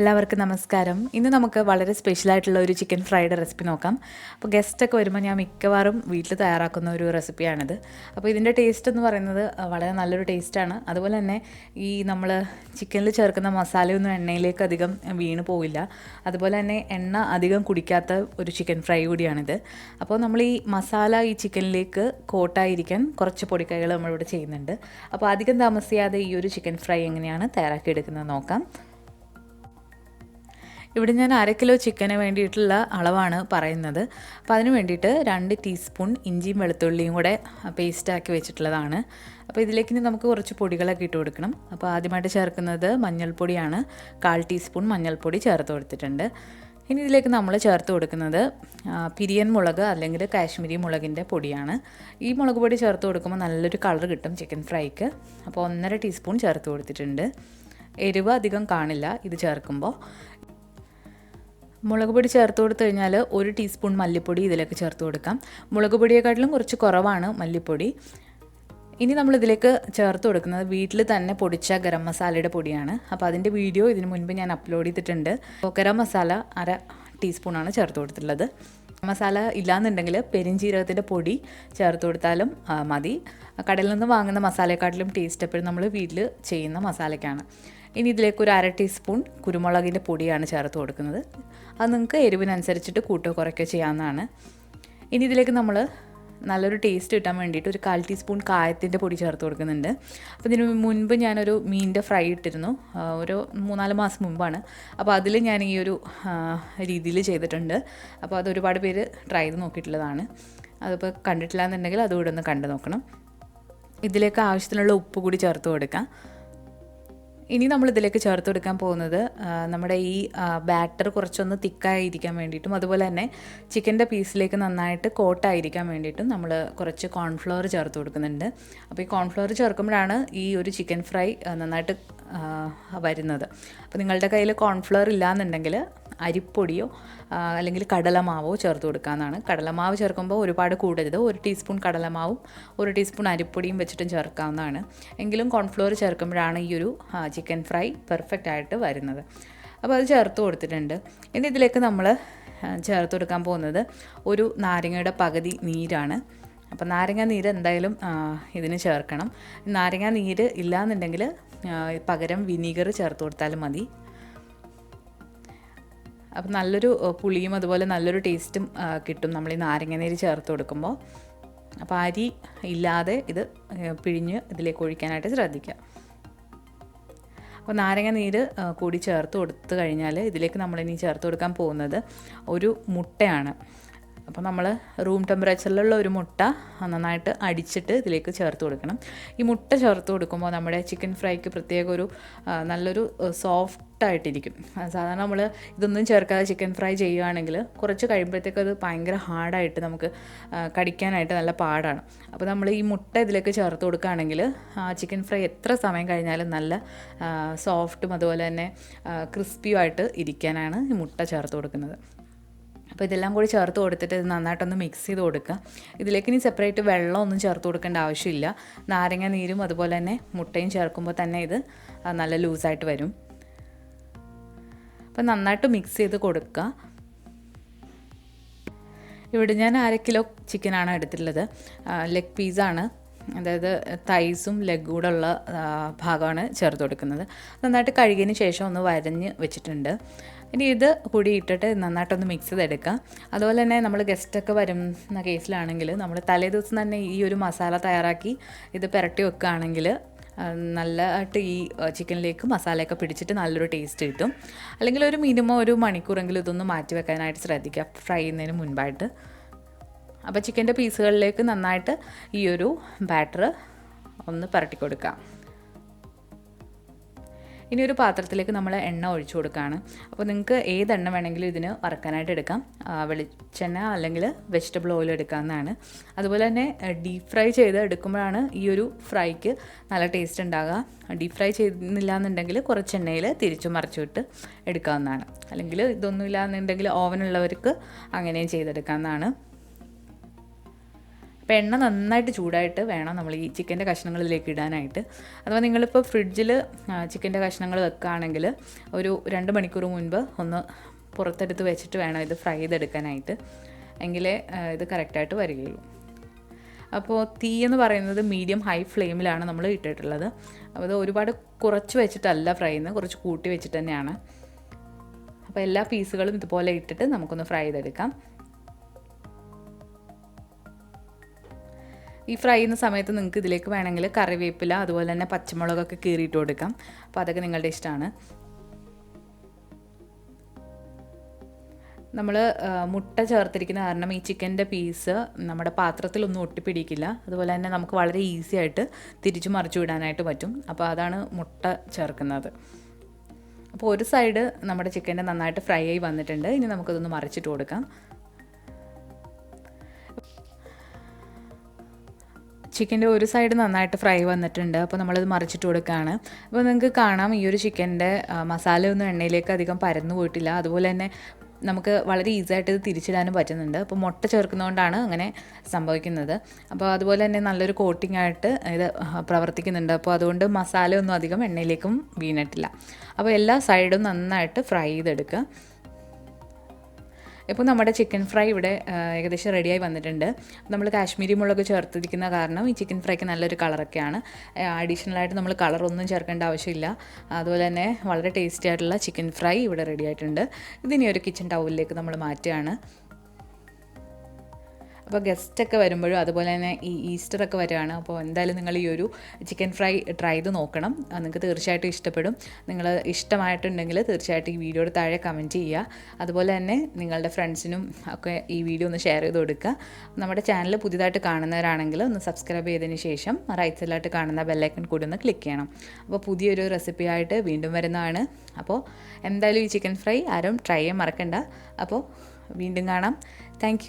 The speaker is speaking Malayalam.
എല്ലാവർക്കും നമസ്കാരം. ഇന്ന് നമുക്ക് വളരെ സ്പെഷ്യൽ ആയിട്ടുള്ള ഒരു ചിക്കൻ ഫ്രൈഡ് റെസിപ്പി നോക്കാം. അപ്പോൾ ഗസ്റ്റൊക്കെ വരുമ്പോൾ ഞാൻ മിക്കവാറും വീട്ടിൽ തയ്യാറാക്കുന്ന ഒരു റെസിപ്പിയാണിത് അപ്പോൾ ഇതിന്റെ ടേസ്റ്റ് എന്ന് പറയുന്നത് വളരെ നല്ലൊരു ടേസ്റ്റാണ് അതുപോലെ തന്നെ ഈ നമ്മൾ ചിക്കനിൽ ചേർക്കുന്ന മസാലയൊന്നും എണ്ണയിലേക്ക് അധികം വീണ് പോവില്ല. അതുപോലെ തന്നെ എണ്ണ അധികം കുടിക്കാത്ത ഒരു ചിക്കൻ ഫ്രൈ കൂടിയാണിത്. അപ്പോൾ നമ്മൾ ഈ മസാല ഈ ചിക്കനിലേക്ക് കോട്ടായിരിക്കാൻ കുറച്ച് പൊടിക്കൈകൾ നമ്മളിവിടെ ചെയ്യുന്നുണ്ട്. അപ്പോൾ അധികം താമസിയാതെ ഈ ഒരു ചിക്കൻ ഫ്രൈ എങ്ങനെയാണ് തയ്യാറാക്കിയെടുക്കുന്നത് നോക്കാം. ഇവിടെ ഞാൻ അര കിലോ ചിക്കന് വേണ്ടിയിട്ടുള്ള അളവാണ് പറയുന്നത്. അപ്പോൾ അതിന് വേണ്ടിയിട്ട് രണ്ട് ടീസ്പൂൺ ഇഞ്ചിയും വെളുത്തുള്ളിയും കൂടെ പേസ്റ്റാക്കി വെച്ചിട്ടുള്ളതാണ്. അപ്പോൾ ഇതിലേക്ക് ഇനി നമുക്ക് കുറച്ച് പൊടികളൊക്കെ ഇട്ട് കൊടുക്കണം. അപ്പോൾ ആദ്യമായിട്ട് ചേർക്കുന്നത് മഞ്ഞൾപ്പൊടിയാണ്. കാൽ ടീസ്പൂൺ മഞ്ഞൾപ്പൊടി ചേർത്ത് കൊടുത്തിട്ടുണ്ട്. ഇനി ഇതിലേക്ക് നമ്മൾ ചേർത്ത് കൊടുക്കുന്നത് പിരിയൻ മുളക് അല്ലെങ്കിൽ കാശ്മീരി മുളകിന്റെ പൊടിയാണ്. ഈ മുളക് പൊടി ചേർത്ത് കൊടുക്കുമ്പോൾ നല്ലൊരു കളർ കിട്ടും ചിക്കൻ ഫ്രൈക്ക്. അപ്പോൾ ഒന്നര ടീസ്പൂൺ ചേർത്ത് കൊടുത്തിട്ടുണ്ട്. എരിവ് അധികം കാണില്ല ഇത് ചേർക്കുമ്പോൾ. മുളക് പൊടി ചേർത്ത് കൊടുത്തു കഴിഞ്ഞാൽ ഒരു ടീസ്പൂൺ മല്ലിപ്പൊടി ഇതിലേക്ക് ചേർത്ത് കൊടുക്കാം. മുളക് പൊടിയെക്കാട്ടിലും കുറച്ച് കുറവാണ് മല്ലിപ്പൊടി. ഇനി നമ്മൾ ഇതിലേക്ക് ചേർത്ത് കൊടുക്കുന്നത് വീട്ടിൽ തന്നെ പൊടിച്ച ഗരം മസാലയുടെ പൊടിയാണ്. അപ്പോൾ അതിന്റെ വീഡിയോ ഇതിന് മുൻപ് ഞാൻ അപ്ലോഡ് ചെയ്തിട്ടുണ്ട്. ഗരം മസാല അര ടീസ്പൂണാണ് ചേർത്ത് കൊടുത്തിട്ടുള്ളത്. മസാല ഇല്ലാന്നുണ്ടെങ്കിൽ പെരിഞ്ചീരകത്തിന്റെ പൊടി ചേർത്ത് കൊടുത്താലും മതി. കടയിൽ നിന്ന് വാങ്ങുന്ന മസാലയെക്കാട്ടിലും ടേസ്റ്റ് എപ്പോഴും നമ്മൾ വീട്ടിൽ ചെയ്യുന്ന മസാലയ്ക്കാണ്. ഇനി ഇതിലേക്ക് ഒരു അര ടീസ്പൂൺ കുരുമുളകിന്റെ പൊടിയാണ് ചേർത്ത് കൊടുക്കുന്നത്. അത് നിങ്ങൾക്ക് എരിവിനനുസരിച്ചിട്ട് കൂട്ടോ കുറയ്ക്കോ ചെയ്യാവുന്നതാണ്. ഇനി ഇതിലേക്ക് നമ്മൾ നല്ലൊരു ടേസ്റ്റ് കിട്ടാൻ വേണ്ടിയിട്ട് ഒരു കാൽ ടീസ്പൂൺ കായത്തിന്റെ പൊടി ചേർത്ത് കൊടുക്കുന്നുണ്ട്. അപ്പോൾ ഇതിന് മുൻപ് ഞാനൊരു മീനിന്റെ ഫ്രൈ ഇട്ടിരുന്നു. ഒരു മൂന്നാൽ മാസം മുമ്പാണ്. അപ്പോൾ അതിൽ ഞാൻ ഈ ഒരു രീതിയിൽ ചെയ്തിട്ടുണ്ട്. അപ്പോൾ അത് ഒരുപാട് പേര് ട്രൈ ചെയ്ത് നോക്കിയിട്ടുള്ളതാണ്. അതിപ്പോൾ കണ്ടിട്ടില്ല എന്നുണ്ടെങ്കിൽ അതുകൂടെ ഒന്ന് കണ്ടു നോക്കണം. ഇതിലേക്ക് ആവശ്യത്തിനുള്ള ഉപ്പ് കൂടി ചേർത്ത് കൊടുക്കാം. ഇനി നമ്മൾ ഇതിലേക്ക് ചേർത്ത് കൊടുക്കാൻ പോകുന്നത് നമ്മുടെ ഈ ബാറ്റർ കുറച്ചൊന്ന് തിക്കായിരിക്കാൻ വേണ്ടിയിട്ടും അതുപോലെ തന്നെ ചിക്കന്റെ പീസിലേക്ക് നന്നായിട്ട് കോട്ടായിരിക്കാൻ വേണ്ടിയിട്ടും നമ്മൾ കുറച്ച് കോൺഫ്ലവർ ചേർത്ത് കൊടുക്കുന്നുണ്ട്. അപ്പോൾ ഈ കോൺഫ്ലവർ ചേർക്കുമ്പോഴാണ് ഈ ഒരു ചിക്കൻ ഫ്രൈ നന്നായിട്ട് വരുന്നത്. അപ്പോൾ നിങ്ങളുടെ കയ്യിൽ കോൺഫ്ലവർ ഇല്ലാന്നുണ്ടെങ്കിൽ അരിപ്പൊടിയോ അല്ലെങ്കിൽ കടലമാവോ ചേർത്ത് കൊടുക്കാമെന്നാണ് കടലമാവ് ചേർക്കുമ്പോൾ ഒരുപാട് കൂടരുത്. ഒരു ടീസ്പൂൺ കടലമാവും ഒരു ടീസ്പൂൺ അരിപ്പൊടിയും വെച്ചിട്ടും ചേർക്കാവുന്നതാണ്. എങ്കിലും കോൺഫ്ലോർ ചേർക്കുമ്പോഴാണ് ഈ ഒരു ചിക്കൻ ഫ്രൈ പെർഫെക്റ്റ് ആയിട്ട് വരുന്നത്. അപ്പോൾ അത് ചേർത്ത് കൊടുത്തിട്ടുണ്ട്. ഇനി ഇതിലേക്ക് നമ്മൾ ചേർത്ത് കൊടുക്കാൻ പോകുന്നത് ഒരു നാരങ്ങയുടെ പകുതി നീരാണ്. അപ്പോൾ നാരങ്ങ നീര് എന്തായാലും ഇതിന് ചേർക്കണം. നാരങ്ങ നീര് ഇല്ലാന്നുണ്ടെങ്കിൽ പകരം വിനീഗർ ചേർത്ത് കൊടുത്താലും മതി. അപ്പം നല്ലൊരു പുളിയും അതുപോലെ നല്ലൊരു ടേസ്റ്റും കിട്ടും. നമ്മൾ ഈ നാരങ്ങനീര് ചേർത്ത് കൊടുക്കുമ്പോൾ അപ്പോൾ അരി ഇല്ലാതെ ഇത് പിഴിഞ്ഞ് ഇതിലേക്ക് ഒഴിക്കാനായിട്ട് ശ്രദ്ധിക്കുക. അപ്പോൾ നാരങ്ങ നീര് കൂടി ചേർത്ത് കൊടുത്തു കഴിഞ്ഞാൽ ഇതിലേക്ക് നമ്മളിനി ചേർത്ത് കൊടുക്കാൻ പോകുന്നത് ഒരു മുട്ടയാണ്. അപ്പോൾ നമ്മൾ റൂം ടെമ്പറേച്ചറിലുള്ള ഒരു മുട്ട നന്നായിട്ട് അടിച്ചിട്ട് ഇതിലേക്ക് ചേർത്ത് കൊടുക്കണം. ഈ മുട്ട ചേർത്ത് കൊടുക്കുമ്പോൾ നമ്മുടെ ചിക്കൻ ഫ്രൈക്ക് പ്രത്യേക ഒരു നല്ലൊരു സോഫ്റ്റ് ആയിട്ടിരിക്കും. സാധാരണ നമ്മൾ ഇതൊന്നും ചേർക്കാതെ ചിക്കൻ ഫ്രൈ ചെയ്യുകയാണെങ്കിൽ കുറച്ച് കഴിയുമ്പോഴത്തേക്ക് അത് ഭയങ്കര ഹാർഡായിട്ട് നമുക്ക് കടിക്കാനായിട്ട് നല്ല പാടാണ്. അപ്പോൾ നമ്മൾ ഈ മുട്ട ഇതിലേക്ക് ചേർത്ത് കൊടുക്കുകയാണെങ്കിൽ ചിക്കൻ ഫ്രൈ എത്ര സമയം കഴിഞ്ഞാലും നല്ല സോഫ്റ്റും അതുപോലെ തന്നെ ക്രിസ്പിയുമായിട്ട് ഇരിക്കാനാണ് ഈ മുട്ട ചേർത്ത് കൊടുക്കുന്നത്. അപ്പോൾ ഇതെല്ലാം കൂടി ചേർത്ത് കൊടുത്തിട്ട് ഇത് നന്നായിട്ടൊന്ന് മിക്സ് ചെയ്ത് കൊടുക്കുക. ഇതിലേക്ക് ഇനി സെപ്പറേറ്റ് വെള്ളമൊന്നും ചേർത്ത് കൊടുക്കേണ്ട ആവശ്യമില്ല. നാരങ്ങ നീരും അതുപോലെ തന്നെ മുട്ടയും ചേർക്കുമ്പോൾ തന്നെ ഇത് നല്ല ലൂസായിട്ട് വരും. അപ്പോൾ നന്നായിട്ട് മിക്സ് ചെയ്ത് കൊടുക്കുക. ഇവിടെ ഞാൻ അര കിലോ ചിക്കനാണ് എടുത്തിട്ടുള്ളത്. ലെഗ് പീസാണ് അതായത് തൈസും ലെഗ് കൂടെ ഉള്ള ഭാഗമാണ് ചേർത്ത് കൊടുക്കുന്നത്. നന്നായിട്ട് കഴുകിയതിന് ശേഷം ഒന്ന് വരഞ്ഞ് വെച്ചിട്ടുണ്ട്. ഇനി ഇത് കൂടി ഇട്ടിട്ട് നന്നായിട്ടൊന്ന് മിക്സ് ചെയ്തെടുക്കുക അതുപോലെ തന്നെ നമ്മൾ ഗസ്റ്റൊക്കെ വരുന്ന കേസിലാണെങ്കിൽ നമ്മൾ തലേ ദിവസം തന്നെ ഈ ഒരു മസാല തയ്യാറാക്കി ഇത് പുരട്ടി വെക്കുകയാണെങ്കിൽ നല്ലതായിട്ട് ഈ ചിക്കനിലേക്ക് മസാലയൊക്കെ പിടിച്ചിട്ട് നല്ലൊരു ടേസ്റ്റ് കിട്ടും. അല്ലെങ്കിൽ ഒരു മിനിമം ഒരു മണിക്കൂറെങ്കിലും ഇതൊന്ന് മാറ്റി വെക്കാനായിട്ട് ശ്രദ്ധിക്കുക. ഫ്രൈ ചെയ്യുന്നതിന് മുൻപായിട്ട്. അപ്പോൾ ചിക്കന്റെ പീസുകളിലേക്ക് നന്നായിട്ട് ഈ ഒരു ബാറ്റർ ഒന്ന് പരട്ടി കൊടുക്കാം. ഇനി ഒരു പാത്രത്തിലേക്ക് നമ്മൾ എണ്ണ ഒഴിച്ചു കൊടുക്കുകയാണ് അപ്പോൾ നിങ്ങൾക്ക് ഏത് എണ്ണ വേണമെങ്കിലും ഇതിന് വറക്കാനായിട്ട് എടുക്കാം. വെളിച്ചെണ്ണ അല്ലെങ്കിൽ വെജിറ്റബിൾ ഓയിൽ എടുക്കാവുന്നതാണ്. അതുപോലെ തന്നെ ഡീപ് ഫ്രൈ ചെയ്ത് എടുക്കുമ്പോഴാണ് ഈ ഒരു ഫ്രൈക്ക് നല്ല ടേസ്റ്റ് ഉണ്ടാകുക ഡീപ് ഫ്രൈ ചെയ്യുന്നില്ല എന്നുണ്ടെങ്കിൽ കുറച്ച് എണ്ണയിൽ തിരിച്ചു മറിച്ചു വിട്ട് എടുക്കാവുന്നതാണ്. അല്ലെങ്കിൽ ഇതൊന്നുമില്ല എന്നുണ്ടെങ്കിൽ ഓവനുള്ളവർക്ക് അങ്ങനെയും ചെയ്തെടുക്കാവുന്നതാണ്. അപ്പോൾ എണ്ണ നന്നായിട്ട് ചൂടായിട്ട് വേണം നമ്മൾ ഈ ചിക്കന്റെ കഷ്ണങ്ങളിലേക്ക് ഇടാനായിട്ട്. അഥവാ നിങ്ങളിപ്പോൾ ഫ്രിഡ്ജിൽ ചിക്കന്റെ കഷ്ണങ്ങൾ വെക്കുകയാണെങ്കിൽ ഒരു രണ്ട് മണിക്കൂർ മുൻപ് ഒന്ന് പുറത്തെടുത്ത് വെച്ചിട്ട് വേണം ഇത് ഫ്രൈ ചെയ്തെടുക്കാനായിട്ട്. എങ്കിലേ ഇത് കറക്റ്റായിട്ട് വരികയുള്ളൂ. അപ്പോൾ തീ എന്ന് പറയുന്നത് മീഡിയം ഹൈ ഫ്ലെയിമിലാണ് നമ്മൾ ഇട്ടിട്ടുള്ളത്. അപ്പോൾ ഇത് ഒരുപാട് കുറച്ച് വെച്ചിട്ടല്ല ഫ്രൈ ചെയ്യുന്നത് കുറച്ച് കൂട്ടി വെച്ചിട്ട് തന്നെയാണ്. അപ്പോൾ എല്ലാ പീസുകളും ഇതുപോലെ ഇട്ടിട്ട് നമുക്കൊന്ന് ഫ്രൈ ചെയ്തെടുക്കാം. ഈ ഫ്രൈ ചെയ്യുന്ന സമയത്ത് നിങ്ങൾക്ക് ഇതിലേക്ക് വേണമെങ്കിൽ കറിവേപ്പില അതുപോലെ തന്നെ പച്ചമുളകൊക്കെ കീറിയിട്ട് കൊടുക്കാം. അപ്പോൾ അതൊക്കെ നിങ്ങളുടെ ഇഷ്ടമാണ്. നമ്മൾ മുട്ട ചേർത്തിരിക്കുന്ന കാരണം ഈ ചിക്കന്റെ പീസ് നമ്മുടെ പാത്രത്തിലൊന്നും ഒട്ടിപ്പിടിക്കില്ല. അതുപോലെ തന്നെ നമുക്ക് വളരെ ഈസി ആയിട്ട് തിരിച്ചു മറിച്ചു വിടാനായിട്ട് പറ്റും. അപ്പോൾ അതാണ് മുട്ട ചേർക്കുന്നത്. അപ്പോൾ ഒരു സൈഡ് നമ്മുടെ ചിക്കന്റെ നന്നായിട്ട് ഫ്രൈ ആയി വന്നിട്ടുണ്ട്. ഇനി നമുക്കതൊന്ന് മറിച്ചിട്ട് കൊടുക്കാം. ചിക്കന്റെ ഒരു സൈഡ് നന്നായിട്ട് ഫ്രൈ വന്നിട്ടുണ്ട്. അപ്പോൾ നമ്മളത് മറിച്ചിട്ട് കൊടുക്കുകയാണ് അപ്പോൾ നിങ്ങൾക്ക് കാണാം ഈ ഒരു ചിക്കന്റെ മസാല ഒന്നും എണ്ണയിലേക്ക് അധികം പരന്നു പോയിട്ടില്ല. അതുപോലെ തന്നെ നമുക്ക് വളരെ ഈസി ആയിട്ട് ഇത് തിരിച്ചിടാനും പറ്റുന്നുണ്ട്. അപ്പോൾ മുട്ട ചേർക്കുന്നതുകൊണ്ടാണ് അങ്ങനെ സംഭവിക്കുന്നത്. അപ്പോൾ അതുപോലെ തന്നെ നല്ലൊരു കോട്ടിംഗ് ആയിട്ട് ഇത് പ്രവർത്തിക്കുന്നുണ്ട്. അപ്പോൾ അതുകൊണ്ട് മസാല ഒന്നും അധികം എണ്ണയിലേക്കും വീണിട്ടില്ല. അപ്പോൾ എല്ലാ സൈഡും നന്നായിട്ട് ഫ്രൈ ചെയ്തെടുക്കുക. ഇപ്പോൾ നമ്മുടെ ചിക്കൻ ഫ്രൈ ഇവിടെ ഏകദേശം റെഡിയായി വന്നിട്ടുണ്ട്. നമ്മൾ കാശ്മീരി മുളക് ചേർത്തിരിക്കുന്ന കാരണം ഈ ചിക്കൻ ഫ്രൈക്ക് നല്ലൊരു കളറൊക്കെയാണ് അഡീഷണലായിട്ട് നമ്മൾ കളറൊന്നും ചേർക്കേണ്ട ആവശ്യമില്ല. അതുപോലെ തന്നെ വളരെ ടേസ്റ്റി ആയിട്ടുള്ള ചിക്കൻ ഫ്രൈ ഇവിടെ റെഡി ആയിട്ടുണ്ട്. ഇതിനി ഒരു കിച്ചൺ ടൗലിലേക്ക് നമ്മൾ മാറ്റുകയാണ്. അപ്പോൾ ഗസ്റ്റൊക്കെ വരുമ്പോഴും അതുപോലെ തന്നെ ഈ ഈസ്റ്റർ ഒക്കെ വരികയാണ്. അപ്പോൾ എന്തായാലും നിങ്ങൾ ഈ ഒരു ചിക്കൻ ഫ്രൈ ട്രൈ ചെയ്ത് നോക്കണം. നിങ്ങൾക്ക് തീർച്ചയായിട്ടും ഇഷ്ടപ്പെടും. നിങ്ങൾ ഇഷ്ടമായിട്ടുണ്ടെങ്കിൽ തീർച്ചയായിട്ടും ഈ വീഡിയോയുടെ താഴെ കമന്റ് ചെയ്യുക. അതുപോലെ തന്നെ നിങ്ങളുടെ ഫ്രണ്ട്സിനും ഒക്കെ ഈ വീഡിയോ ഒന്ന് ഷെയർ ചെയ്ത് കൊടുക്കുക. നമ്മുടെ ചാനൽ പുതിയതായിട്ട് കാണുന്നവരാണെങ്കിൽ ഒന്ന് സബ്സ്ക്രൈബ് ചെയ്തതിന് ശേഷം റൈറ്റ് സൈഡിലായിട്ട് കാണുന്ന ബെല്ലൈക്കൺ കൂടി ഒന്ന് ക്ലിക്ക് ചെയ്യണം. അപ്പോൾ പുതിയൊരു റെസിപ്പി ആയിട്ട് വീണ്ടും വരുന്നതാണ്. അപ്പോൾ എന്തായാലും ഈ ചിക്കൻ ഫ്രൈ ആരും ട്രൈ ചെയ്യാൻ മറക്കണ്ട. അപ്പോൾ വീണ്ടും കാണാം. താങ്ക്